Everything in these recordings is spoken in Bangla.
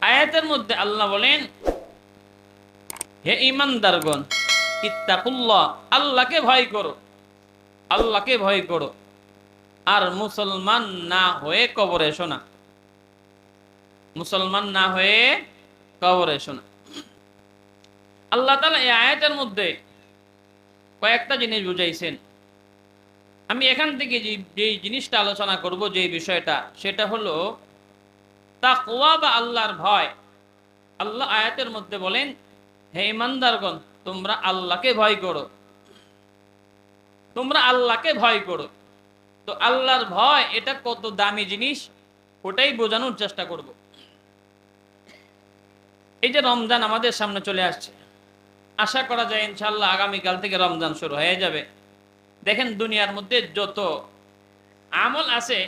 আয়াতের মধ্যে আল্লাহ বলেন, হে ইমানদারগণ ইত্তাকুল্লাহ, আল্লাহকে ভয় করো, আল্লাহকে ভয় করো। আর মুসলমান না হয়ে কবরে শোনা। মুসলমান না হয়ে কবরে শোনা। আল্লাহ তালা এই আয়াতের মধ্যে কয়েকটা জিনিস বুঝাইছেন। আমি এখান থেকে যে যে জিনিসটা আলোচনা করব যে বিষয়টা, সেটা হলো, তাকওয়া বা আল্লাহর ভয়। আল্লাহ আয়াতের মধ্যে বলেন, হে ইমানদারগণ, তোমরা আল্লাহকে ভয় করো। তোমরা আল্লাহকে ভয় করো। তো আল্লাহর ভয়, এটা কত দামি জিনিস, ওটাই বোঝানোর চেষ্টা করব। এই যে রমজান আমাদের সামনে চলে আসছে। আশা করা যায় ইনশাল্লাহ আগামীকাল থেকে রমজান শুরু হয়ে যাবে। দেখেন দুনিয়ার মধ্যে যত আমল আছে,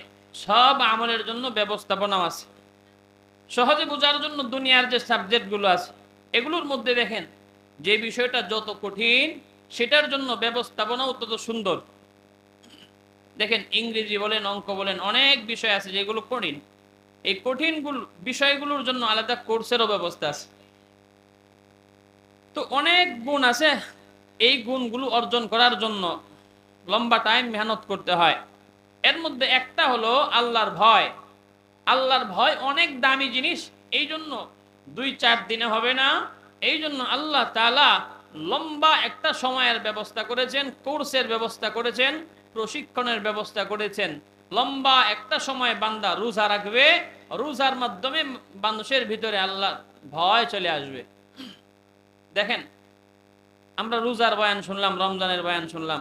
সব আমলের জন্য ব্যবস্থাপনাও আছে। সহজে বোঝার জন্য দুনিয়ার যে সাবজেক্টগুলো আছে, এগুলোর মধ্যে দেখেন যে বিষয়টা যত কঠিন, সেটার জন্য ব্যবস্থাপনাও তত সুন্দর। দেখেন ইংরেজি বলেন, অঙ্ক বলেন, অনেক বিষয় আছে যেগুলো কঠিন। এই কঠিন বিষয়গুলোর জন্য আলাদা কোর্সেরও ব্যবস্থা আছে। তো অনেক গুণ আছে এই গুণগুলো অর্জন করার জন্য। লম্বা টাইম মেহনত করতে হয়। এর মধ্যে একটা হলো আল্লাহর ভয়। আল্লাহর ভয় অনেক দামি জিনিস, এই জন্য দুই চার দিনে হবে না। এই জন্য আল্লাহ তালা লম্বা একটা সময়ের ব্যবস্থা করেছেন, কোর্সের ব্যবস্থা করেছেন, প্রশিক্ষণের ব্যবস্থা করেছেন। লম্বা একটা সময় বান্দা রোজা রাখবে, রোজার মাধ্যমে মানুষের ভিতরে আল্লাহ ভয় চলে আসবে। দেখেন, আমরা রোজার বয়ান শুনলাম, রমজানের বয়ান শুনলাম।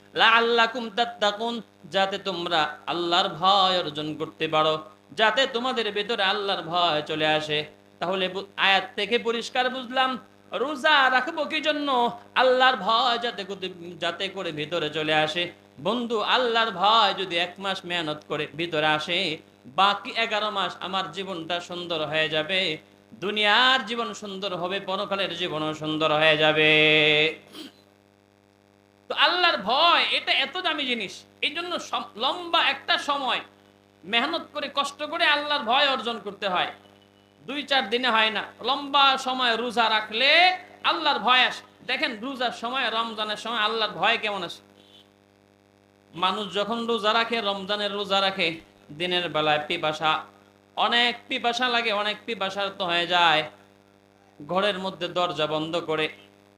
যাতে তোমরা আল্লাহর ভয় অর্জন করতে পারো, যাতে তোমাদের ভেতরে আল্লাহর ভয় চলে আসে। তাহলে আয়াত থেকে পরিষ্কার বুঝলাম, রোজা রাখব কি জন্য? আল্লাহর ভয় যাতে যাতে করে ভিতরে চলে আসে। বন্ধু, আল্লাহর ভয় যদি এক মাস মেহনত করে ভিতরে আসে, বাকি এগারো মাস আমার জীবনটা সুন্দর হয়ে যাবে। দুনিয়ার জীবন সুন্দর হবে, পরকালের জীবনও সুন্দর হয়ে যাবে। তো আল্লাহর ভয়, এটা এত দামি জিনিস। এই জন্য লম্বা একটা সময় মেহনত করে, কষ্ট করে আল্লাহর ভয় অর্জন করতে হয়। দুই, চার দিনে হয় না। লম্বা সময় রোজা রাখলে আল্লাহর ভয় আসে। দেখেন, রোজার সময়, রমজানের সময় আল্লাহর ভয় কেমন আসে মানুষ যখন রোজা রাখে, রমজানের রোজা রাখে, দিনের বেলায় পিপাসা, অনেক পিপাসা লাগে, অনেক পিপাসার তো হয়ে যায়। ঘরের মধ্যে দরজা বন্ধ করে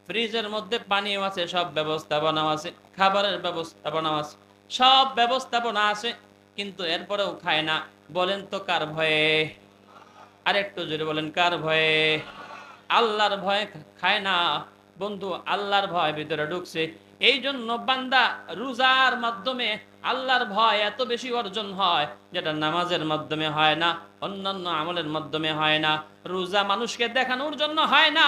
ফ্রিজের মধ্যে পানিও আছে, সব ব্যবস্থাপনা আছে, খাবারের ব্যবস্থাপনা আছে, সব ব্যবস্থাপনা আছে, কিন্তু এরপরেও খায় না। বলেন তো কার ভয়ে? আর একটু জোরে বলেন, কার ভয়ে? আল্লাহর ভয়ে খায় না। বন্ধু, আল্লাহর ভয় ভিতরে ঢুকছে। এই জন্য বান্দা রোজার মাধ্যমে আল্লাহর ভয় এত বেশি অর্জন হয়, যেটা নামাজের মাধ্যমে হয় না, অন্যান্য আমলের মাধ্যমে হয় না। রোজা মানুষকে দেখানোর জন্য হয় না।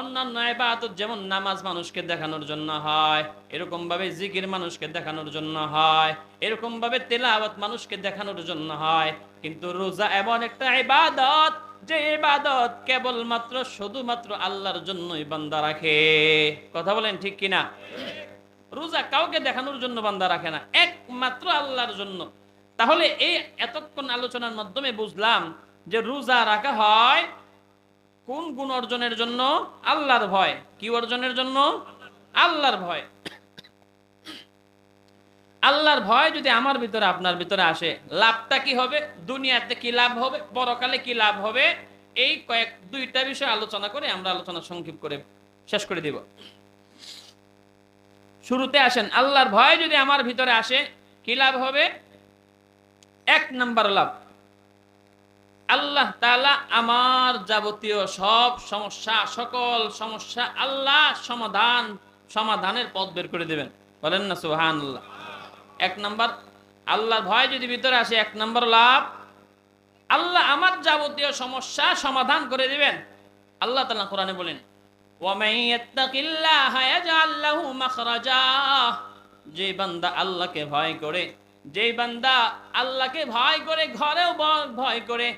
অন্যান্য ইবাদত যেমন নামাজ মানুষকে দেখানোর জন্য হয় এরকম ভাবে জিকির মানুষকে দেখানোর জন্য হয় এরকম ভাবে তেলাওয়াত মানুষকে দেখানোর জন্য হয়। কিন্তু রোজা এমন একটা ইবাদত, যে ইবাদত কেবলমাত্র শুধুমাত্র আল্লাহর জন্যই বান্দা রাখে। কথা বলেন ঠিক কিনা? রোজা কাউকে দেখানোর জন্য বান্দা রাখে না, একমাত্র আল্লাহর জন্য। তাহলে এই এতক্ষণ আলোচনার মাধ্যমে বুঝলাম যে রোজা রাখা হয় কোন গুণ অর্জনের জন্য? আল্লাহর ভয়। কি অর্জনের জন্য? আল্লাহর ভয়। আল্লাহর ভয় যদি আমার ভিতরে, আপনার ভিতরে আসে, লাভটা কি হবে? দুনিয়াতে কি লাভ হবে? পরকালে কি লাভ হবে? এই কয়েক, দুইটা বিষয় আলোচনা করে আমরা আলোচনা সংক্ষেপ করে শেষ করে দিব। শুরুতে আসেন, আল্লাহর ভয় যদি আমার ভিতরে আসে, কি লাভ হবে? এক নাম্বার লাভ। আল্লাহ তালা আমার যাবতীয় সব সমস্যা, সকল সমস্যা আল্লাহ সমাধান, সমাধানের পথ বের করে দেবেন। বলেন না সুহান আল্লাহ এক নম্বর, আল্লাহর ভয় যদি ভিতরে আসে, এক নম্বর লাভ। আল্লাহ আমার যাবতীয় সমস্যা সমাধান করে দিবেন। আল্লাহ তালা কোরআনে বলেন যে বান্দা আল্লাহকে ভয় করে, যে বান্দা আল্লাহকে ভয় করে, ঘরেও ভয় করে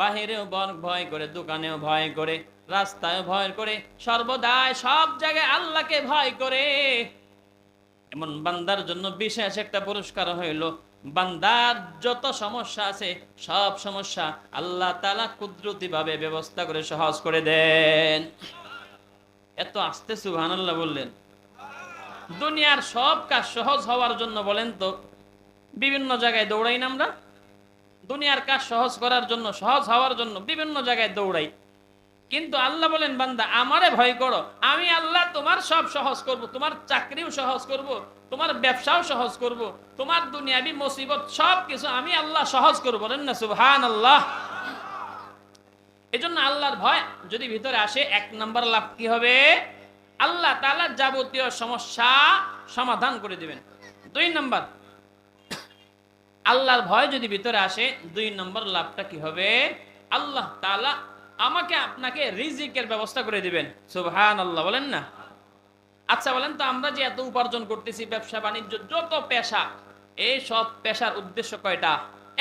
বাহিরেও ভয় করে, দোকানেও ভয় করে রাস্তায় ভয় করে, সর্বদাই সব জায়গায় আল্লাহকে ভয় করে। এমন বান্দার জন্য বিশেষ একটা পুরস্কার হইল, বান্দার যত সমস্যা আছে, সব সমস্যা আল্লাহ তালা কুদরতি ভাবে ব্যবস্থা করে সহজ করে দেন। এত আস্তে সুবহান আল্লাহ বললেন। দুনিয়ার সব কাজ সহজ হওয়ার জন্য বলেন তো, বিভিন্ন জায়গায় দৌড়াই না আমরা? দুনিয়ার কাজ সহজ করার জন্য, সহজ হওয়ার জন্য বিভিন্ন জায়গায় দৌড়াই। কিন্তু আল্লাহ বলেন, বান্দা, আমারে ভয় করো। আমি আল্লাহ তোমার সব সহজ করব, তোমার চাকরিও সহজ করব, তোমার ব্যবসাও সহজ করব, তোমার দুনিয়াবি মুসিবত সব কিছু আমি আল্লাহ সহজ করব। বলেন না সুবহান আল্লাহ এজন্য আল্লাহর ভয় যদি ভিতরে আসে, এক নম্বর লাভ কি হবে? আল্লাহ তাআলা যাবতীয় সমস্যা সমাধান করে দিবেন। দুই নাম্বার আল্লাহর ভয় যদি ভিতরে আসে, দুই নম্বর লাভটা কি হবে? আল্লাহ তালা আমাকে আপনাকে রিজিকের ব্যবস্থা করে দিবেন। সুবহান আল্লাহ বলেন না? আচ্ছা বলেন তো, আমরা যে এত উপার্জন করতেছি, ব্যবসা, বাণিজ্য, যত পেশা, এই সব পেশার উদ্দেশ্য কয়টা?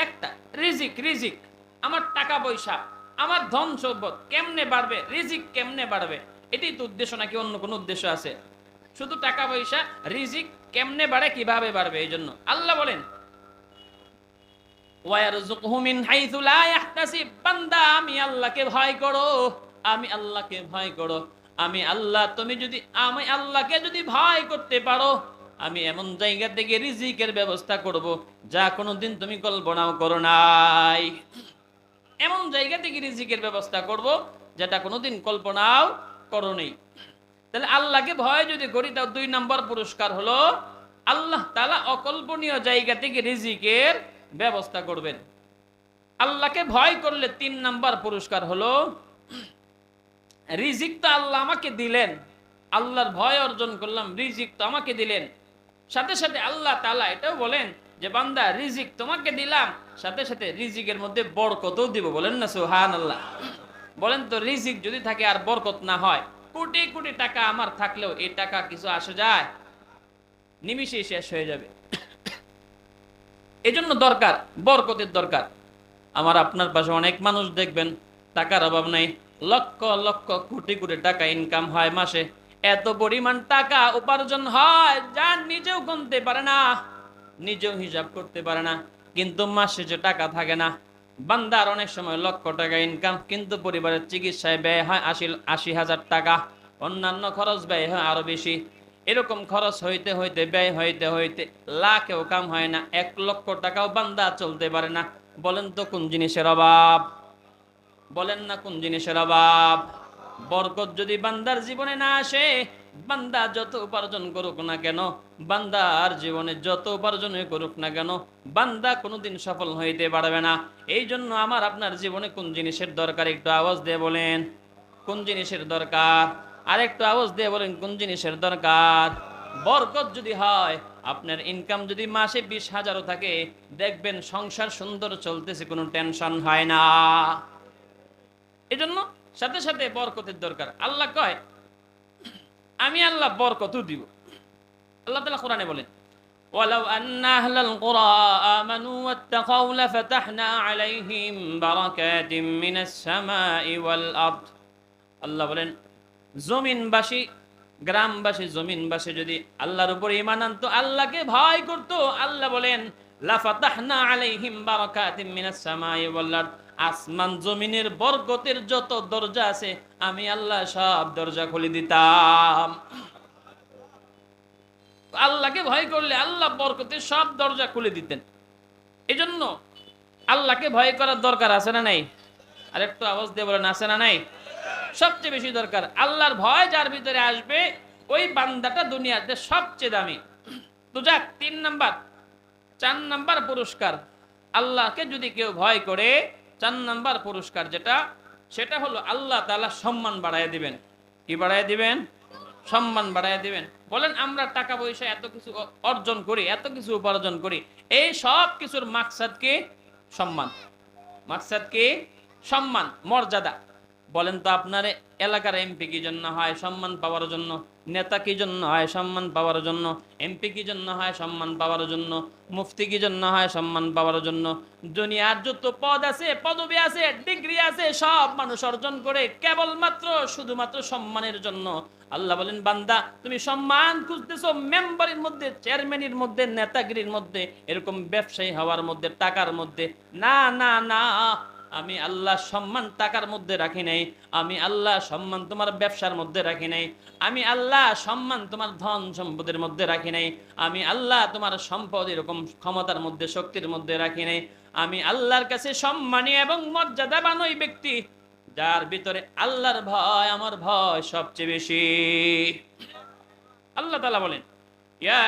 একটা, রিজিক রিজিক। আমার টাকা পয়সা, আমার ধন সম্পদ কেমনে বাড়বে, রিজিক কেমনে বাড়বে? এটাই তো উদ্দেশ্য, নাকি অন্য কোনো উদ্দেশ্য আছে? শুধু টাকা পয়সা, রিজিক কেমনে বাড়ে, কীভাবে বাড়বে এই জন্য আল্লাহ বলেন ওয়ারযুকহু মিন হাইথু লা ইয়াহতাসিব বান্দা, আমি আল্লাহকে ভয় করো। আমি আল্লাহকে ভয় করো। আমি আল্লাহ, তুমি যদি, আমি আল্লাহকে যদি ভয় করতে পারো, আমি এমন জায়গা থেকে রিজিকের ব্যবস্থা করব, যা কোনোদিন তুমি কল্পনাও করো নাই। এমন জায়গা থেকে রিজিকের ব্যবস্থা করব, যেটা কোনোদিন কল্পনাও করো নেই। তাহলে আল্লাহকে ভয় যদি করি, তাও দুই নম্বর পুরস্কার হলো, আল্লাহ তালা অকল্পনীয় জায়গা থেকে রিজিকের ব্যবস্থা করবেন। আল্লাহকে ভয় করলে তিন নাম্বার পুরস্কার হলো, রিজিক তো আল্লাহ আমাকে দিলেন। আল্লাহর ভয় অর্জন করলাম, রিজিক তো আমাকে দিলেন। সাথে সাথে আল্লাহ তালা এটাও বলেন যে, বান্দা, রিজিক তোমাকে দিলাম, সাথে সাথে রিজিকের মধ্যে বরকতও দিব। বলেন না সুহান আল্লাহ বলেন তো, রিজিক যদি থাকে আর বরকত না হয়, কোটি কোটি টাকা আমার থাকলেও এই টাকা কিছু আসে যায় নিমিশেই শেষ হয়ে যাবে। এজন্য দরকার, বরকতের দরকার। আমার আপনার পাশে অনেক মানুষ দেখবেন, টাকার অভাব নাই। লক্ষ লক্ষ কোটি কোটি টাকা ইনকাম হয় মাসে। এত পরিমাণ টাকা উপার্জন হয়, যা নিজেও গুনতে পারে না, নিজেও হিসাব করতে পারে না। কিন্তু মাসে যে টাকা থাকে না, বান্দার অনেক সময় লক্ষ টাকা ইনকাম কিন্তু পরিবারের চিকিৎসায় ব্যয় হয় আশি আশি হাজার টাকা। অন্যান্য খরচ ব্যয় হয় আরও বেশি। এরকম খরচ হইতে হইতে, ব্যয় হইতে হইতে লাখেও কাম হয় না, এক লক্ষ টাকাও বান্দা চলতে পারে না। বলেন তো কোন জিনিসের অভাব? বলেন না কোন জিনিসের অভাব? বরকত যদি বান্দার জীবনে না আসে, বান্দা যত উপার্জন করুক না কেন? বান্দার জীবনে যত উপার্জন করুক না কেন? বান্দা কোনোদিন সফল হইতে পারবে না। এই জন্য আমার আপনার জীবনে কোন জিনিসের দরকার? একটু আওয়াজ দিয়ে বলেন, কোন জিনিসের দরকার? আর একটু আওয়াজ দিয়ে বলেন কোন জিনিসের দরকার বরকত যদি হয় আপনার ইনকাম যদি মাসে বিশ হাজারও থাকে দেখবেন সংসার সুন্দর চলতেছে কোনো টেনশন হয় না এজন্য সাথে সাথে বরকতের দরকার আল্লাহ কয় আমি আল্লাহ বরকতও দিব আল্লাহ তালা কোরআনে বলেন ولو أن أهل القرى آمنوا واتقوا لفتحنا عليهم بركات من السماء والأرض আল্লাহ বলেন জমিনবাসী, গ্রামবাসী, জমিনবাসী যদি আল্লাহর উপর ইমান আনতো, আল্লাহকে ভয় করত, আল্লাহ বলেন, লাফাতাহনা আলাইহিম বারাকাতিম মিনাস সামাই ওয়াল আরদ। আসমান জমিনের বরকতের যত দরজা আছে, আমি আল্লাহ সব দরজা খুলে দিতাম। আল্লাহকে ভয় করলে আল্লাহ বরকতের সব দরজা খুলে দিতেন। এজন্য আল্লাহকে ভয় করার দরকার আছে না নাই? আর একটু আওয়াজ দিয়ে বলেন, আছে না নাই? সবচেয়ে বেশি দরকার। আল্লাহর ভয় যার ভিতরে আসবে, ওই বান্দাটা দুনিয়াতে সবচেয়ে দামি। তো যাক, তিন নাম্বার, চার নাম্বার পুরস্কার। আল্লাহকে যদি কেউ ভয় করে, চার নাম্বার পুরস্কার যেটা, সেটা হলো আল্লাহ তাআলা সম্মান বাড়ায় দিবেন। কি বাড়ায় দিবেন? সম্মান বাড়ায় দিবেন। বলেন, আমরা টাকা পয়সা এত কিছু অর্জন করি, এত কিছু উপার্জন করি, এই সব কিছুর মাকসাদ কি? সম্মান। মাকসাদ কি? সম্মান, মর্যাদা। বলেন তো আপনার, এলাকার এমপি কি জন্য হয়, সম্মান পাওয়ার জন্য? নেতা কি জন্য হয়, সম্মান পাওয়ার জন্য? এমপি কি জন্য হয়, সম্মান পাওয়ার জন্য? মুফতি কি জন্য হয়, সম্মান পাওয়ার জন্য? দুনিয়ার যত পদ আছে, পদবি আছে, ডিগ্রি আছে, সব মানুষ অর্জন করে কেবলমাত্র, শুধুমাত্র সম্মানের জন্য। আল্লাহ বলেন, বান্দা, তুমি সম্মান খুঁজতেছো মেম্বারের মধ্যে, চেয়ারম্যানের মধ্যে, নেতাগিরির মধ্যে, এরকম ব্যবসায়ী হওয়ার মধ্যে, টাকার মধ্যে। না না না আমি আল্লাহ সম্মান টাকার মধ্যে রাখি নাই, আমি আল্লাহ সম্মান তোমার ব্যবসার মধ্যে রাখি নাই, আমি আল্লাহ সম্মান তোমার ধন সম্পদের মধ্যে রাখি নাই, আমি আল্লাহ তোমার সম্পদ এরকম ক্ষমতার মধ্যে, শক্তির মধ্যে রাখি নাই, আমি আল্লাহর কাছে সম্মানী এবং মর্যাদাবান ওই ব্যক্তি, যার ভিতরে আল্লাহর ভয় আমার ভয় সবচেয়ে বেশি। আল্লাহ তালা বলেন, ইয়া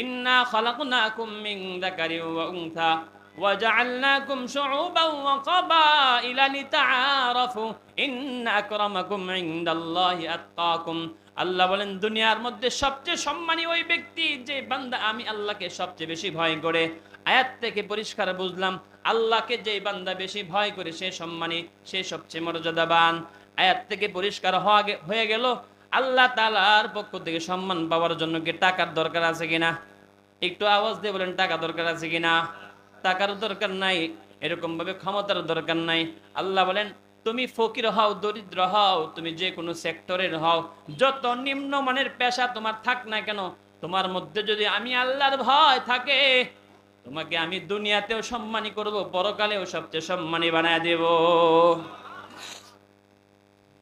ইন্না খালাকনাকুম মিন যাকারিন ওয়া উনসা وجعلناكم شعوبا وقبائل لتعارفوا إن أكرمكم عند الله أتقاكم আল্লাহ বলেন দুনিয়ার মধ্যে সবচেয়ে সম্মানী ওই ব্যক্তি যে বান্দা আমি আল্লাহকে সবচেয়ে বেশি ভয় করে আয়াত থেকে পরিষ্কার বুঝলাম আল্লাহকে যে বান্দা বেশি ভয় করে সে সম্মানী সে সবচেয়ে মর্যাদাবান আয়াত থেকে পরিষ্কার হওয়া গে- হয়ে গেল আল্লাহ তালার পক্ষ থেকে সম্মান পাওয়ার জন্য কি টাকার দরকার আছে কিনা একটু আওয়াজ দিয়ে বলেন টাকা দরকার আছে কিনা টাকার দরকার নাই এরকম ভাবে ক্ষমতার দরকার নাই। আল্লাহ বলেন, তুমি ফকির হও, দরিদ্র হও, তুমি যে কোনো সেক্টরের হও। যত নিম্নমানের পেশা তোমার থাক না কেন, তোমার মধ্যে যদি আমি আল্লাহর ভয় থাকে, তোমাকে আমি দুনিয়াতেও সম্মানী করব, পরকালেও সবচেয়ে সম্মানী বানায় দেব।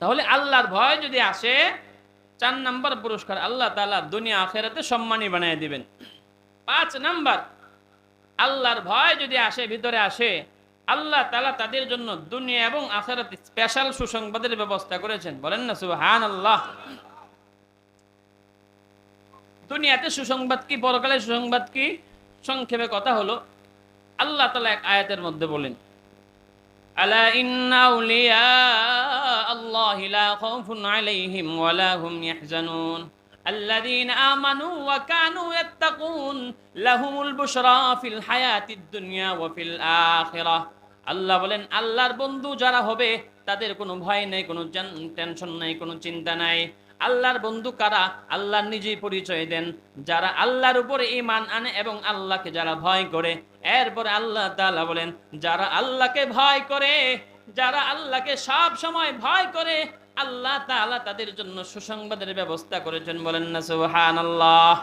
তাহলে আল্লাহর ভয় যদি আসে, চার নাম্বার পুরস্কার আল্লাহ তাআলা দুনিয়া আখেরাতে সম্মানী বানায় দিবেন। পাঁচ নাম্বার আল্লাহর ভয় যদি আসে, ভিতরে আসে, আল্লাহ তালা তাদের জন্য দুনিয়া এবং আখেরাতে স্পেশাল সুসংবাদের ব্যবস্থা করেছেন। বলেন না সুবহান আল্লাহ দুনিয়াতে সুসংবাদ কি পরকালে সুসংবাদ কি? সংক্ষেপে কথা হলো, আল্লাহ তালা এক আয়াতের মধ্যে বলেন, আলা আল্লাহ الذين آمنوا وكانوا يتقون لهم البشرى في الحياة الدنيا وفي الآخرة আল্লাহ বলেন আল্লাহর বন্ধু যারা হবে তাদের কোনো ভয় নেই কোনো টেনশন নাই কোনো চিন্তা নাই আল্লাহর বন্ধু কারা আল্লাহ নিজেই পরিচয় দেন যারা আল্লাহর উপরে ইমান আনে এবং আল্লাহকে যারা ভয় করে এরপরে আল্লাহ তাআলা বলেন যারা আল্লাহকে ভয় করে যারা আল্লাহকে সব সময় ভয় করে আল্লাহ তাআলা তাদের জন্য সুসংবাদের ব্যবস্থা করেছেন, বলেন না, সুবহানাল্লাহ।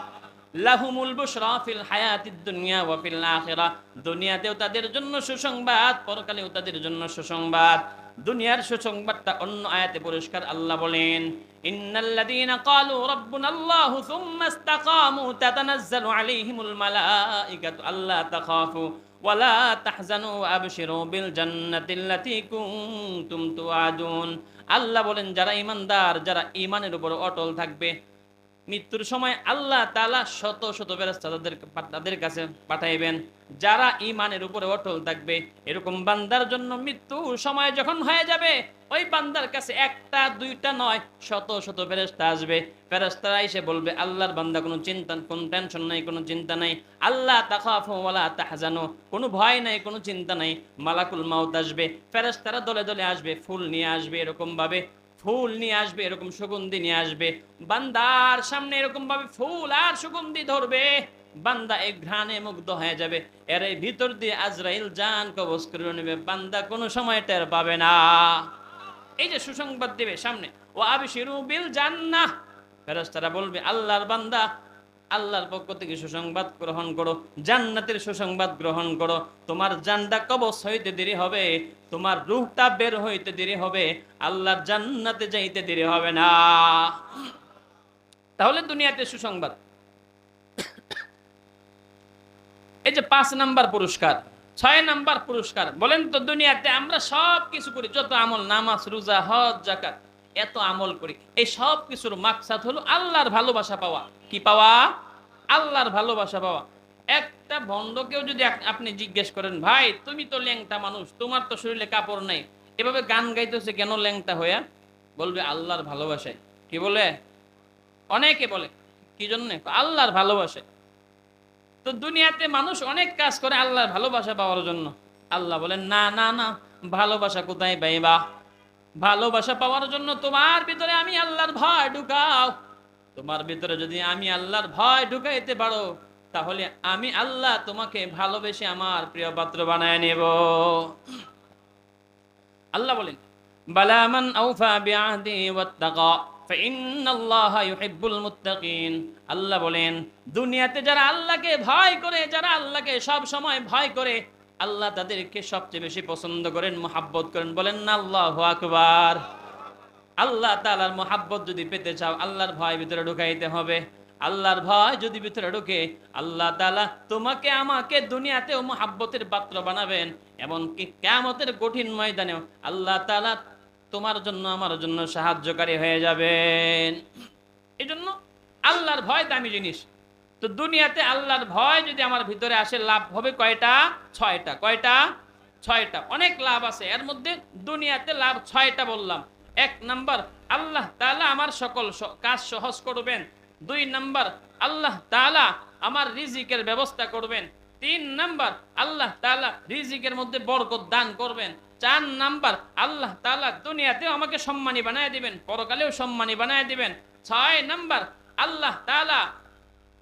লাহুমুল বুশরা ফিল হায়াতিদ দুনিয়া ওয়া ফিল আখিরা। দুনিয়াতেও তাদের জন্য সুসংবাদ, পরকালেও তাদের জন্য সুসংবাদ। দুনিয়ার সুসংবাদটা অন্য আয়াতে পরিষ্কার আল্লাহ বলেন, ইন্নাল্লাযীনা ক্বালু রাব্বুনাল্লাহু সুম্মা ইসতাকামু তাতানাজ্জালু আলাইহিমুল মালাঈকাতু আল্লা তাখাফু ওয়ালা তাহজানু আবশিরু বিল জান্নাতিল্লাতী কুনতুম তুআদুন। আল্লাহ বলেন, যারা ইমানদার যারা ইমানের উপর অটল থাকবে মৃত্যুর সময় আল্লাহ তাআলা শত শত ফেরেশতা তাদের তাদের কাছে পাঠাইবেন। যারা ইমানের উপরে অটল থাকবে, এরকম বান্দার জন্য মৃত্যু সময় যখন হয়ে যাবে, ওই বান্দার কাছে একটা, দুইটা নয়, শত শত ফেরেশতা আসবে। ফেরেশতারা এসে বলবে, আল্লাহর বান্দা, কোনো চিন্তা, কোনো টেনশন নাই, কোনো চিন্তা নাই। আল্লাহ তাখাফু ওয়ালা তাহজানু, কোনো ভয় নাই, কোনো চিন্তা নাই। মালাকুল মাউত আসবে, ফেরেশতারা দলে দলে আসবে, ফুল নিয়ে আসবে এরকম ভাবে ফুল নিয়ে আসবে, এরকম সুগন্ধি নিয়ে আসবে। বান্দার সামনে এরকম ভাবে ফুল আর সুগন্ধি ধরবে, বান্দা এক ঘ্রাণে মুগ্ধ হয়ে যাবে। এর এই ভিতর দিয়ে আজরাইল জান কবজ করে নেবে, বান্দা কোনো সময় টের পাবে না। এই যে সুসংবাদ দেবে সামনে ও আবিশিরু বিল জান্নাহ। ফেরেশতারা বলবে, আল্লাহর বান্দা আল্লাহর পক্ষ থেকে সুসংবাদ গ্রহণ করো, জান্নাতের সুসংবাদ গ্রহণ করো। তোমার জানটা কবচ হইতে দেরি হবে, তোমার রুহটা বের হইতে দেরি হবে, আল্লাহর জান্নাতে যাইতে দেরি হবে না। তাহলে দুনিয়াতে সুসংবাদ। এই যে পাঁচ নাম্বার পুরস্কার, ছয় নাম্বার পুরস্কার, বলেন তো দুনিয়াতে আমরা সব কিছু করি, যত আমল, নামাজ, রোজা, হজ জাকাত এত আমল করি। এই সব কিছুর মাকসাদ হলো আল্লাহর ভালোবাসা পাওয়া। কি পাওয়া? আল্লাহর ভালোবাসা পাওয়া। একটা ভণ্ডকেও যদি আপনি জিজ্ঞেস করেন, ভাই, তুমি তো ল্যাংটা মানুষ, তোমার তো শরীরে কাপড় নাই, এভাবে গান গাইতেছে কেন ল্যাংটা হইয়া? বলবে, আল্লাহর ভালোবাসায়। কি বলে? অনেকে বলে, কি জন্যে? আল্লাহর ভালোবাসে তো দুনিয়াতে মানুষ অনেক কাজ করে আল্লাহর ভালোবাসা পাওয়ার জন্য। আল্লাহ বলেন, না না না, ভালোবাসা কোথায় পাইবা? ভালোবাসা পাওয়ার জন্য তোমার ভিতরে আমি আল্লাহর ভয় ঢুকাও। তোমার ভিতরে যদি আমি আল্লাহর ভয় ঢুকাইতে পারো, তাহলে আমি আল্লাহ তোমাকে ভালোবেসে আমার প্রিয় পাত্র বানায় নেব। আল্লাহ বলেন বালামান আউফা বিআহদি ওয়াত্তাকা আল্লাহ বলেন, দুনিয়াতে যারা আল্লাহকে ভয় করে, যারা আল্লাহকে সব সময় ভয় করে আল্লাহ তাদেরকে সবচেয়ে বেশি পছন্দ করেন, মোহাব্বত করেন। বলেন না, আল্লাহু আকবার। আল্লাহ তালার মোহাব্বত যদি পেতে চাও, আল্লাহর ভয় ভিতরে ঢুকাইতে হবে। আল্লাহর ভয় যদি ভিতরে ঢুকে, আল্লাহ তালা তোমাকে আমাকে দুনিয়াতেও মোহাব্বতের পাত্র বানাবেন। এমনকি কেয়ামতের কঠিন ময়দানেও আল্লাহ তালা তোমার জন্য, আমার জন্য সাহায্যকারী হয়ে যাবেন। এই জন্য আল্লাহর ভয় দামি জিনিস। তো দুনিয়াতে আল্লাহর ভয় যদি আমার ভিতরে আসে, লাভ হবে কয়টা? ছয়টা। কয়টা? ছয়টা। অনেক লাভ আছে। এর মধ্যে দুনিয়াতে লাভ ছয়টা বললাম। এক নাম্বার, আল্লাহ তাআলা আমার সকল কাজ সহজ করবেন। দুই নাম্বার, আল্লাহ তালা আমার রিজিকের ব্যবস্থা করবেন। তিন নাম্বার, আল্লাহ তাআলা রিজিকের মধ্যে বরকত দান করবেন। চার নাম্বার, আল্লাহ তাআলা দুনিয়াতেও আমাকে সম্মানী বানায় দিবেন, পরকালেও সম্মানী বানায় দিবেন। ছয় নাম্বার, আল্লাহ তাআলা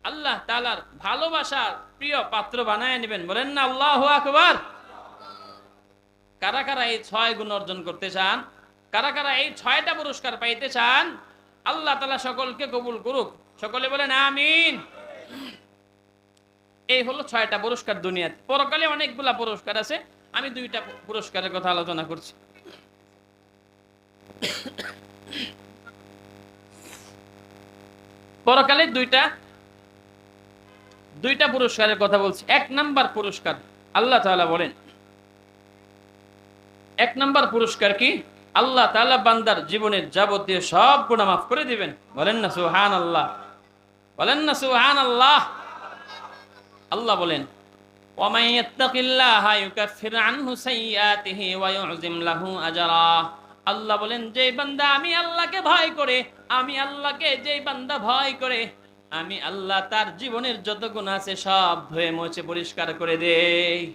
আল্লাহ তাআলার ভালোবাসার প্রিয় পাত্র বানায় নেবেন। বলেন না, আল্লাহু আকবার। কারা কারা এই ছয় গুণ অর্জন করতে চান? কারা কারা এই ছয়টা পুরস্কার পাইতে চান? আল্লাহ তাআলা সকলকে কবুল করুক। সকলে বলেন, আমিন। এই হলো ছয়টা পুরস্কার দুনিয়াতে। পরকালে অনেকগুলা পুরস্কার আছে। আমি দুইটা পুরস্কারের কথা আলোচনা করছি। পরকালে দুইটা দুইটা পুরস্কারের কথা বলছি এক নাম্বার পুরস্কার আল্লাহ তাআলা বলেন এক নাম্বার পুরস্কার কি আল্লাহ তাআলা বান্দার জীবনের যাবতীয় সব গুনাহ মাফ করে দিবেন বলেন না সুহান আল্লাহ বলেন না সুহান আল্লাহ আল্লাহ বলেন ومن يتق الله يكفر عنه سيئاته ويعظم له اجرا আল্লাহ বলেন যে বান্দা আমি আল্লাহকে ভয় করে আমি আল্লাহকে যে বান্দা ভয় করে আমি আল্লাহ তার জীবনের যত গুণ আছে সব ধুয়ে মুছে পরিষ্কার করে দেই।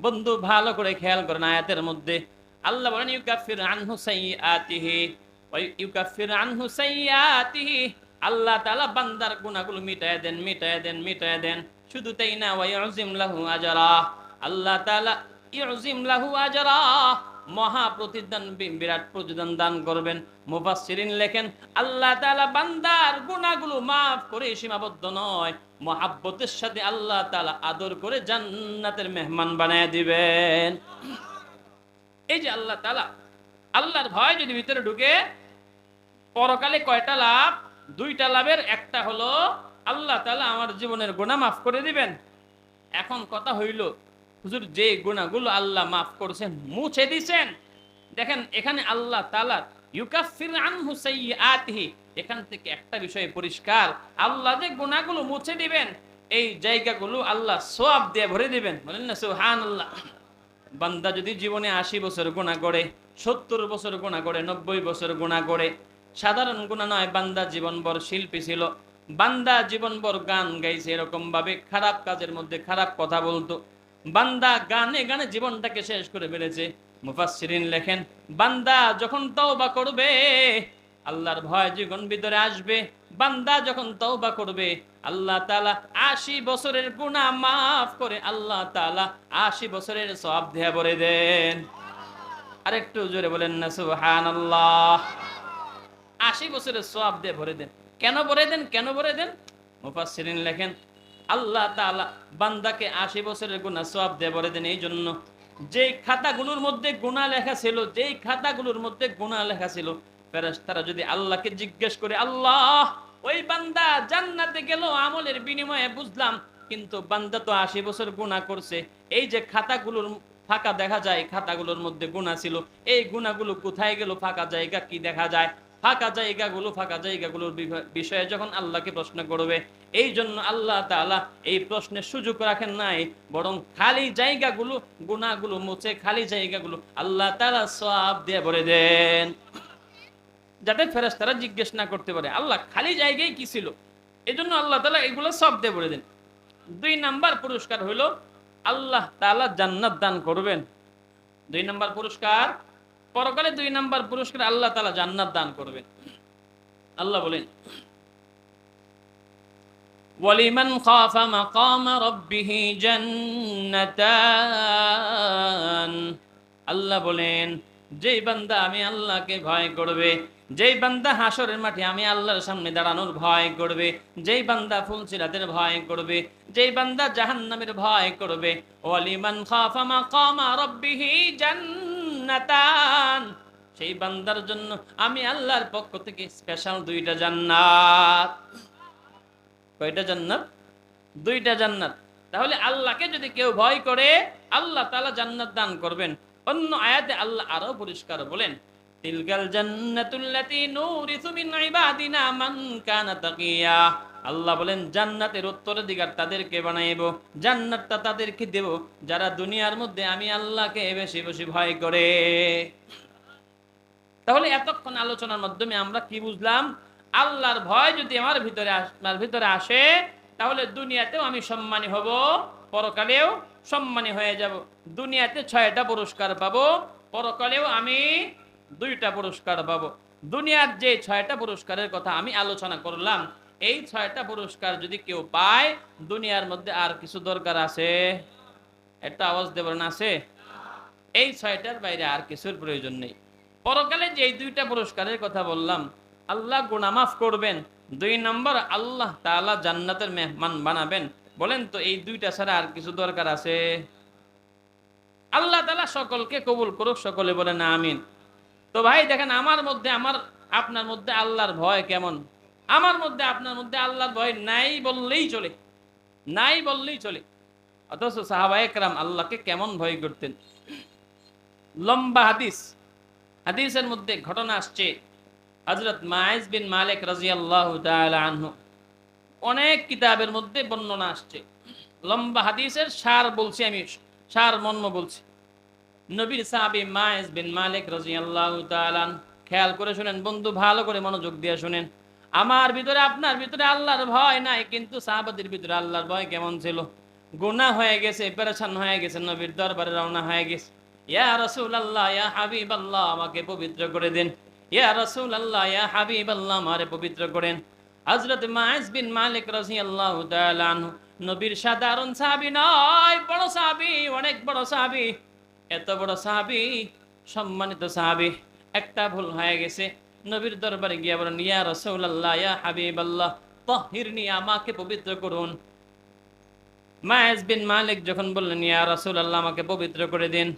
বন্ধু, ভালো করে খেয়াল করেন আয়াতের মধ্যে। আল্লাহ বলেন, ইউকাফির আনহু সাইয়াতিহি ইউকাফির আনহু সাইয়াতিহি। আল্লাহ তাআলা বান্দার গুনাহগুলো মিটায় দেন মিটায় দেন মিটায় দেন। শুধু তাই না, ওয়া ইউজিম লাহু আজরা। আল্লাহ তাআলা, ইউজিম লাহু আজরা। মহা প্রতিদান বিরাট প্রতিদান দান করবেন। মুফাসসিরিন লেখেন, আল্লাহ তাআলা বান্দার গুনাহগুলো মাফ করে সীমাবদ্ধ নয়। মহাব্বতের সাথে আল্লাহ তাআলা আদর করে জান্নাতের মেহমান বানায় দিবেন। এই যে আল্লাহ তাআলা, আল্লাহর ভয় যদি ভিতরে ঢুকে, পরকালে কয়টা লাভ? দুইটা লাভের, একটা হলো আল্লাহ তাআলা আমার জীবনের গুনাহ মাফ করে দিবেন। এখন কথা হইল হুজুর, যে গুনাহগুলো আল্লাহ মাফ করছেন, মুছে দিছেন। দেখেন, এখানে আল্লাহ তাআলা ইউকাফির আনহু এখান থেকে একটা বিষয় পরিষ্কার, আল্লাহ যে গুনাহগুলো মুছে দিবেন, এই জায়গাগুলো আল্লাহ সওয়াব দিয়ে ভরে দিবেন। বলেন না, সুবহানাল্লাহ। বান্দা যদি জীবনে আশি বছর গুণা করে, সত্তর বছর গুণা করে, নব্বই বছর গুণা করে, সাধারণ গুণা নয়, বান্দা জীবনভর শিল্পী ছিল। বান্দা জীবনভর গান গাইছে এরকম ভাবে খারাপ কাজের মধ্যে খারাপ কথা বলতো। বান্দা গানে গানে জীবনটাকে শেষ করে ফেলেছে। মুফাসসিরিন লেখেন, বান্দা যখন তওবা করবে, আল্লাহর ভয় জীবন ভিতরে আসবে। বান্দা যখন তওবা করবে, আল্লাহ তাআলা আশি বছরের গুনাহ মাফ করে আল্লাহ তাআলা আশি বছরের সব দেয়া ভরে দেন। আরেকটু জোরে বলেন না, সুবহানাল্লাহ। আশি বছরের সব দিয়ে ভরে দেন। কেন ভরে দেন? কেন ভরে দেন? মুফাসসিরিন লেখেন আল্লাহ তাআলা বান্দাকে আশি বছরের গুনাহ সব দিয়ে ভরে দেন, এই জন্য যেই খাতাগুলোর মধ্যে গুনাহ লেখা ছিল, যেই খাতাগুলোর মধ্যে গুনাহ লেখা ছিল, ফেরেশতারা যদি আল্লাহকে জিজ্ঞেস করে, আল্লাহ, ওই বান্দা জান্নাতে গেল, আমলের বিনিময়ে বুঝলাম, কিন্তু বান্দা তো আশি বছর গুনাহ করছে, এই যে খাতাগুলোর ফাঁকা দেখা যায়, খাতাগুলোর মধ্যে গুণা ছিল, এই গুণাগুলো কোথায় গেল, ফাঁকা জায়গা কি দেখা যায়? ফাঁকা জায়গাগুলো ফাঁকা জায়গাগুলোর বিষয়ে যখন আল্লাহকে প্রশ্ন করবে, এই জন্য আল্লাহ তাআলা এই প্রশ্নের সুযোগ রাখেন নাই, বরং খালি জায়গাগুলো গুণাগুলো মুছে খালি জায়গাগুলো আল্লাহ তাআলা সওয়াব দিয়ে ভরে দেন। যাতে ফেরেশতারা জিজ্ঞেস না করতে পারে, আল্লাহ খালি জায়গায় কি ছিল? এই জন্য আল্লাহ তালা এগুলো সব দিয়ে ভরে দেন। দুই নাম্বার পুরস্কার হলো আল্লাহ তাআলা জান্নাত দান করবেন। দুই নাম্বার পুরস্কার পরকালে দুই নাম্বার পুরস্কার আল্লাহ তাআলা জান্নাত দান করবেন। আল্লাহ বলেন বলেন, যেই বান্দা আমি আল্লাহকে ভয় করবে, যেই বান্দা হাসরের মাঠে আমি আল্লাহর সামনে দাঁড়ানোর ভয় করবে, যেই বান্দা ফুলসিরাতের ভয় করবে, যেই বান্দা জাহান্নামের ভয় করবে, ওয়ালিমান খাফা মাকাম রাব্বিহ জান্নাতান। সেই বান্দার জন্য আমি আল্লাহর পক্ষ থেকে স্পেশাল দুইটা জান্নাত। কয়টা জান্নাত? দুইটা জান্নাত। তাহলে আল্লাহকে যদি কেউ ভয় করে, আল্লাহ তালা জান্নাত দান করবেন। অন্য আয়াতে আল্লাহ আরও পরিষ্কার বলেন তিলকাল জান্নাতুল্লাতি নুরিসু মিন ইবাদিনা মান কানা তাকিয়া। আল্লাহ বলেন, জান্নাতের উত্তরাধিকার তাদেরকে বানাইব। জান্নাতটা তাদেরকে দেব, যারা দুনিয়ার মধ্যে আমি আল্লাহকে বেশি বেশি ভয় করে। তাহলে এতক্ষণ আলোচনার মাধ্যমে আমরা কি বুঝলাম? আল্লাহর ভয় যদি আমার ভিতরে আমার ভিতরে আসে, তাহলে দুনিয়াতেও আমি সম্মানী হব, পরকালেও সম্মানী হয়ে যাব। দুনিয়াতে ছয়টা পুরস্কার পাবো, পরকালেও আমি দুইটা পুরস্কার পাবো। দুনিয়ার যে ছয়টা পুরস্কারের কথা আমি আলোচনা করলাম, এই ছয়টা পুরস্কার যদি কেউ পায়, দুনিয়ার মধ্যে আর কিছু দরকার আছে? একটা আওয়াজ দেবেন আছে? এই ছয়টার বাইরে আর কিছুর প্রয়োজন নেই। পরকালে যে দুইটা পুরস্কারের কথা বললাম, আল্লাহ গুনামাফ করবেন। দুই নম্বর, আল্লাহ তাআলা জান্নাতের মেহমান বানাবেন। বলেন তো, এই দুইটা ছাড়া আর কিছু দরকার আছে? আল্লাহ তালা সকলকে কবুল করুক, সকলে বলেন আমিন। তো ভাই দেখেন, আমার মধ্যে, আমার, আপনার মধ্যে আল্লাহর ভয় কেমন? আমার মধ্যে, আপনার মধ্যে আল্লাহর ভয় নাই বললেই চলে। নাই বললেই চলে। অথচ সাহাবা একরাম আল্লাহকে কেমন ভয় করতেন। লম্বা হাদিস। হাদিসের মধ্যে ঘটনা আসছে। হজরত মায়েজ বিন মালিক রাজিয়াল্লাহু তাআলা আনহু। অনেক কিতাবের মধ্যে বর্ণনা আসছে। লম্বা হাদিসের সার বলছি আমি, সার মর্ম বলছি। নবীর সাহাবী মাইজ বিন মালিক রাজিয়াল্লাহু তাআলা। খেয়াল করে শুনেন, বন্ধু ভালো করে মনোযোগ দিয়ে শুনেন। আমার ভিতরে আপনার ভিতরে আল্লাহর ভয় নাই, কিন্তু সাহাবাদের ভিতরে আল্লাহর ভয় কেমন ছিল? গুনাহ হয়ে গেছে, পেরেশান হয়ে গেছে, নবীর দরবারে রওনা হয়ে গেছে। ইয়া রাসূলুল্লাহ, ইয়া হাবিবাল্লাহ, আমাকে পবিত্র করে দেন। ইয়া রাসূলুল্লাহ, ইয়া হাবিবাল্লাহ, আমারে পবিত্র করেন। হযরত মাইজ বিন মালিক রাদিয়াল্লাহু তাআলা নবীর সাধারণ সাহাবী নয়, বড় সাহাবী, অনেক বড় সাহাবী। এত বড় সাহাবী, সম্মানিত সাহাবী, একটা ভুল হয়ে গেছে। নবীর দরবারে গিয়ে বলেন, ইয়া রাসূলুল্লাহ, ইয়া হাবিবাল্লাহ তাহিরনি আমাকে পবিত্র করুন। মায়েজ বিন মালিক যখন বললেন, ইয়া রাসূল আল্লাহ আমাকে পবিত্র করে দিন।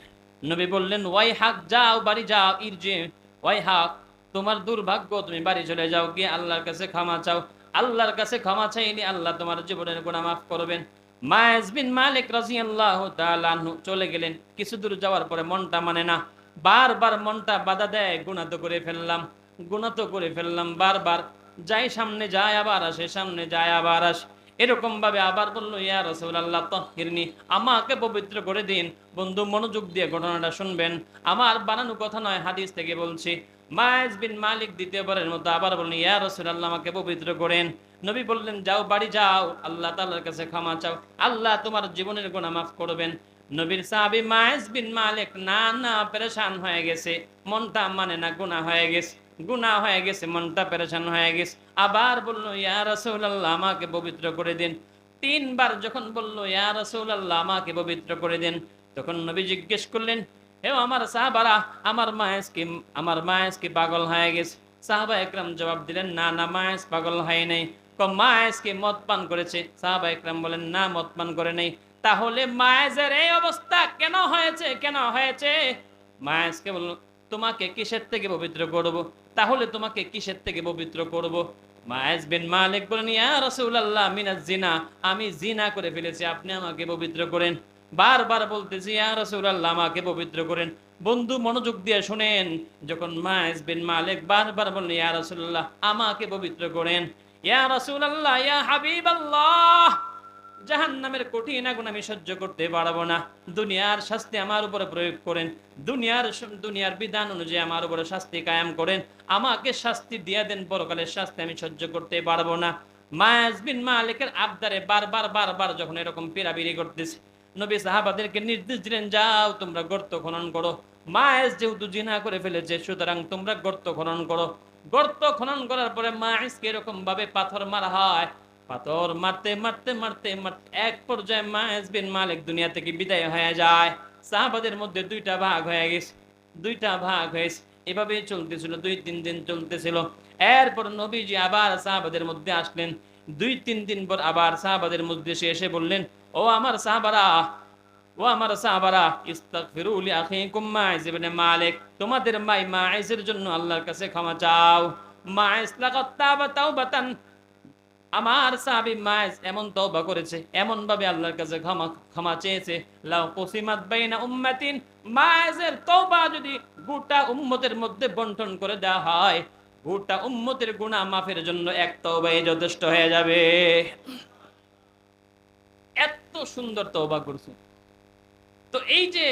নবী বললেন, ওয়াই হাক, যাও, বাড়ি যাও, ইরজে। ওয়াই হাক, তোমার দুর্ভাগ্য, তুমি বাড়ি চলে যাও, গিয়ে আল্লাহর কাছে ক্ষমা চাও। আল্লাহর কাছে ক্ষমা চাইনি আল্লাহ তোমার জীবনের গুনাহ মাফ করবেন। মায়েজ বিন মালিক রাদিয়াল্লাহু তাআলা আনহু চলে গেলেন। কিছু দূর যাওয়ার পরে মনটা মানে না, বারবার মনটা বাধা দেয় গুনাহ তো করে ফেললাম গুনাহ তো করে ফেললাম বারবার। যাই সামনে যায় আবার আসে, সামনে যায় আবার আসে। এরকম ভাবে আবার বলল, ইয়া রসুল্লাহ তহিরনি আমাকে পবিত্র করে দিন। বন্ধু, মনোযোগ দিয়ে ঘটনাটা শুনবেন। আমার বানানো কথা নয়, হাদিস থেকে বলছি। মায়েজ বিন মালিক দ্বিতীয়বারের মতো আবার বললেন, ইয়া রসুল্লাহ আমাকে পবিত্র করেন। নবী বললেন, যাও, বাড়ি যাও। আল্লাহ তাআলার কাছে ক্ষমা চাও। আল্লাহ তোমার জীবনের গুনাহ মাফ করবেন। নবীর সাহাবী মায়েজ বিন মালিক না না পেরেশান হয়ে গেছে। মনটা মানে না, গুনাহ হয়ে গেছে। গুনাহ হয়ে গেছে, মনটা পেরেশান হয়ে গেছে। আবার বলল, ইয়া রাসূলুল্লাহ, আমাকে পবিত্র করে দিন। তিনবার যখন বলল, ইয়া রাসূলুল্লাহ, আমাকে পবিত্র করে দিন। তখন নবী জিজ্ঞেস করলেন, হে আমার সাহাবারা, আমার মায়েস কি, আমার মায়েস কি পাগল হয়ে গেছে? সাহাবা একরাম জবাব দিলেন, না না, মায়েস পাগল হয় নাই। কম মায়েস কি মদ পান করেছে। সাহাবা একরাম বলেন, না, মদ পান করে নাই। তাহলে মায়েজের এই অবস্থা কেন হয়েছে? কেন হয়েছে? মায়েসকে বলল, তোমাকে কিসের থেকে পবিত্র করব? তাহলে তোমাকে কিসের থেকে পবিত্র করব? মায়েজ বিন মালিক বলেন, ইয়া রাসূলুল্লাহ মিনাজ জিনা আমি জিনা করে ফেলেছি, আপনি আমাকে পবিত্র করেন। বারবার বলতেছি, ইয়া রাসূলুল্লাহ, আমাকে পবিত্র করেন। বন্ধু মনোযোগ দিয়ে শুনেন, যখন মায়েজ বিন মালিক বারবার বললেন ইয়া রাসূলুল্লাহ, আমাকে পবিত্র করেন। ইয়া রাসূলুল্লাহ, ইয়া হাবিবাল্লাহ। জাহান্নামের কঠিন আগুন আমি সহ্য করতে মায়াজ আবদারে বারবার বারবার যখন এরকম পিরাবিরি করতেছে, নবী সাহাবাদেরকে নির্দেশ দিলেন, যাও, তোমরা গর্ত খনন করো। মায়েস যেহেতু জিনা করে ফেলেছে, সুতরাং তোমরা গর্ত খনন করো। গর্ত খনন করার পরে মায়েসকে এরকম ভাবে পাথর মারা হয়। পাথর মারতে মারতে মারতে মারতে এক পর্যায়ে মায়েস বিন মালিক দুনিয়া থেকে বিদায় হয়ে যায়। সাহাবাদের মধ্যে দুইটা ভাগ হয়ে গেছে, দুইটা ভাগ হয়েছে। এভাবেই চলতেছিল, দুই, তিন দিন চলতেছিল। এরপর নবীজি আবার সাহাবাদের মধ্যে আসলেন। দুই, তিন দিন পর আবার সাহাবাদের মধ্যে এসে বললেন, ও আমার সাহাবারা তোমাদের মাই জন্য আল্লাহর কাছে ক্ষমা চাও। আমার এমন করেছে এমন ভাবে আল্লাহর কাছে ক্ষমা ক্ষমা চেয়েছে। লাউ বাইনা উম্মাতিন। যদি গোটা উম্মতের মধ্যে বন্টন করে দেওয়া হয়, গোটা উম্মতের গুনাহ মাফের জন্য এক তওবাই যথেষ্ট হয়ে যাবে। এত সুন্দর তওবা করছে। তো এই যে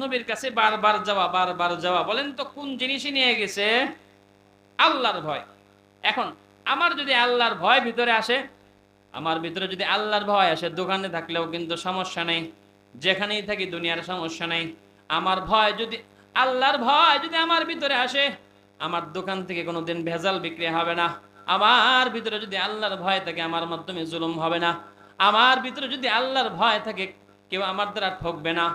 নবীর কাছে বারবার যাওয়া বারবার যাওয়া, বলেন তো কোন জিনিসই নিয়ে গেছে? আল্লাহর ভয়। এখন আমার যদি আল্লাহর ভয় ভিতরে আসে, আমার ভিতরে যদি আল্লাহর ভয় আসে, দোকানে থাকলেও কিন্তু সমস্যা নেই, যেখানেই থাকি দুনিয়ার সমস্যা নেই। আমার ভয় যদি, আল্লাহর ভয় যদি আমার ভিতরে আসে, আমার দোকান থেকে কোনোদিন ভেজাল বিক্রি হবে না। আমার ভিতরে যদি আল্লাহর ভয় থাকে, আমার মাধ্যমে জুলুম হবে না। আমার ভিতরে যদি আল্লাহর ভয় থাকে কেউ আমার দ্বারা ঠকবে না।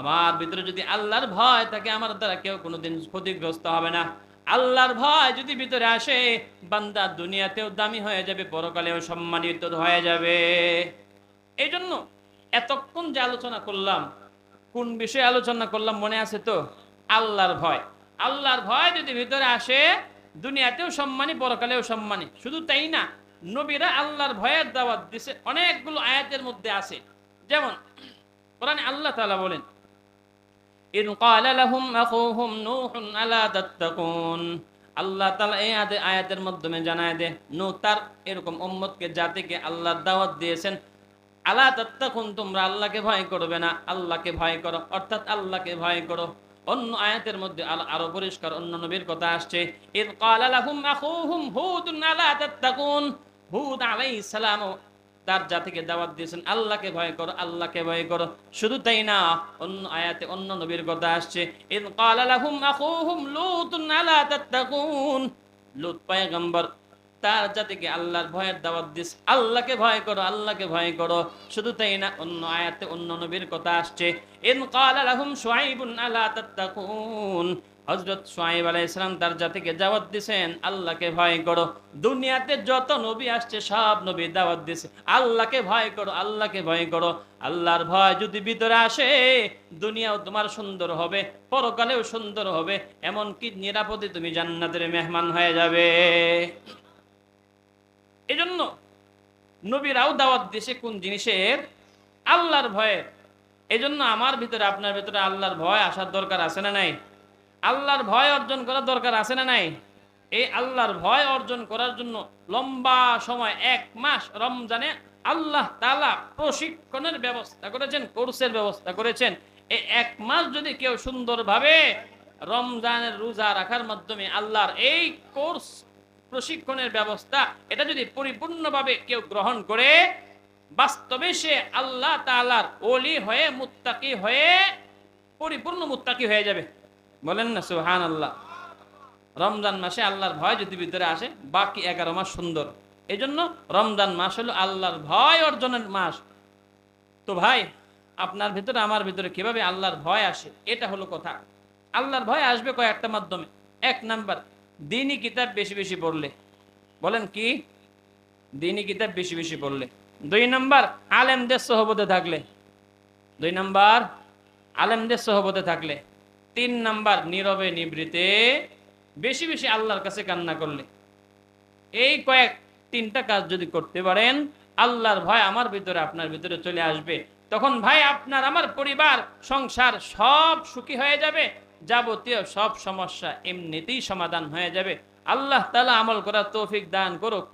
আমার ভিতরে যদি আল্লাহর ভয় থাকে, আমার দ্বারা কেউ কোনোদিন ক্ষতিগ্রস্ত হবে না। আল্লাহর ভয় যদি ভিতরে আসে, বান্দা দুনিয়াতেও দামি হয়ে যাবে, পরকালেও সম্মানিত হয়ে যাবে। এই জন্য এতক্ষণ যে আলোচনা করলাম, কোন বিষয়ে আলোচনা করলাম মনে আছে তো? আল্লাহর ভয়। আল্লাহর ভয় যদি ভিতরে আসে, দুনিয়াতেও সম্মানী, পরকালেও সম্মানী। শুধু তাই না, নবীরা আল্লাহর ভয়ের দাওয়াত দিছে, অনেকগুলো আয়াতের মধ্যে আছে। যেমন কোরআনে আল্লাহ বলেন, ইন লাহুম আখুহুম নূহুন আলা তাত্তাকুন। আল্লাহ এই আয়াতে আয়াতের মাধ্যমে জানায় দে তার এরকম উম্মতকে, জাতিকে আল্লাহ দাওয়াত দিয়েছেন, আলা তাত্তাকুন, তোমরা আল্লাহকে ভয় করবে না, আল্লাহকে ভয় করো, অর্থাৎ আল্লাহকে ভয় করো। অন্য আয়াতের মধ্যে আরও পরিষ্কার, অন্য নবীর কথা আসছে ইদ ক্বালা লাহুম আখুহুম হুদুন আলা তাত্তাকুন। হুদ আলাইহিস সালাম তার জাতিকে দাওয়াত দিয়েছেন, আল্লাহকে ভয় করো, আল্লাহকে ভয় করো। শুধু তাই না, অন্য আয়াতে অন্য নবীর কথা আসছে, ইদ ক্বালা লাহুম আখুহুম লূতুন আলা তাত্তাকুন। লূত পয়গম্বর, তার জাতিকে আল্লাহর ভয়ের দাওয়াত দিস, আল্লাহকে ভয় করো, আল্লাহকে ভয় করো। শুধু তাই না, অন্য আয়াতে অন্য নবীর কথা আসছে ইন ক্বালা লাহুম শুআইবুন আলা তাত্তাকুন। হযরত শুআইব আলাইহিস সালাম তার জাতিকে দাওয়াত দিবেন আল্লাহকে ভয় করো। দুনিয়াতে যত নবী আসছে, সব নবী দাওয়াত দিছে। আল্লাহকে ভয় করো, আল্লাহকে ভয় করো। আল্লাহর ভয় যদি ভিতরে আসে, দুনিয়াও তোমার সুন্দর হবে, পরকালেও সুন্দর হবে। এমনকি নিরাপদে তুমি জান্নাতের মেহমান হয়ে যাবে। এজন্য নবীরাও দাওয়াত দিছে কোন জিনিসের? আল্লাহর ভয়ের এজন্য আমার ভিতরে, আপনার ভিতরে আল্লাহর ভয় আসার দরকার আছে না নাই? আল্লাহর ভয় অর্জন করার দরকার আছে না নাই? এই আল্লাহর ভয় অর্জন করার জন্য লম্বা সময়, এক মাস রমজানে আল্লাহ তালা প্রশিক্ষণের ব্যবস্থা করেছেন, কোর্সের ব্যবস্থা করেছেন। এই এক মাস যদি কেউ সুন্দরভাবে রমজানের রোজা রাখার মাধ্যমে আল্লাহর এই কোর্স প্রশিক্ষণের ব্যবস্থা, এটা যদি পরিপূর্ণভাবে কেউ গ্রহণ করে, বাস্তবে সে আল্লাহ তালার ওলি হয়ে, মুত্তাকি হয়ে, পরিপূর্ণ মুত্তাকি হয়ে যাবে। বলেন না সুহান আল্লাহ রমজান মাসে আল্লাহর ভয় যদি ভিতরে আসে, বাকি এগারো মাস সুন্দর। এই জন্য রমজান মাস হলো আল্লাহর ভয় অর্জনের মাস। তো ভাই, আপনার ভিতরে, আমার ভিতরে কীভাবে আল্লাহর ভয় আসে, এটা হলো কথা। আল্লাহর ভয় আসবে কয়েকটা মাধ্যমে। এক নাম্বার, দিনই কিতাব বেশি বেশি পড়লে। বলেন কি? দিনই কিতাব বেশি বেশি পড়লে। দুই নাম্বার, আলেমদের সহবতে থাকলে। দুই নাম্বার, আলেমদের সহবতে থাকলে। তিন নাম্বার, নীরবে নিবৃতে। বেশি বেশি আল্লাহর কাছে কান্না করলে। এই কয়েক, তিনটা কাজ যদি করতে পারেন, আল্লাহর ভয় আমার ভিতরে, আপনার ভিতরে চলে আসবে। তখন ভাই, আপনার, আমার পরিবার, সংসার সব সুখী হয়ে যাবে। যাবতীয় সব সমস্যা এমনিতেই সমাধান হয়ে যাবে। আল্লাহ তালা আমল করার তৌফিক দান করুক।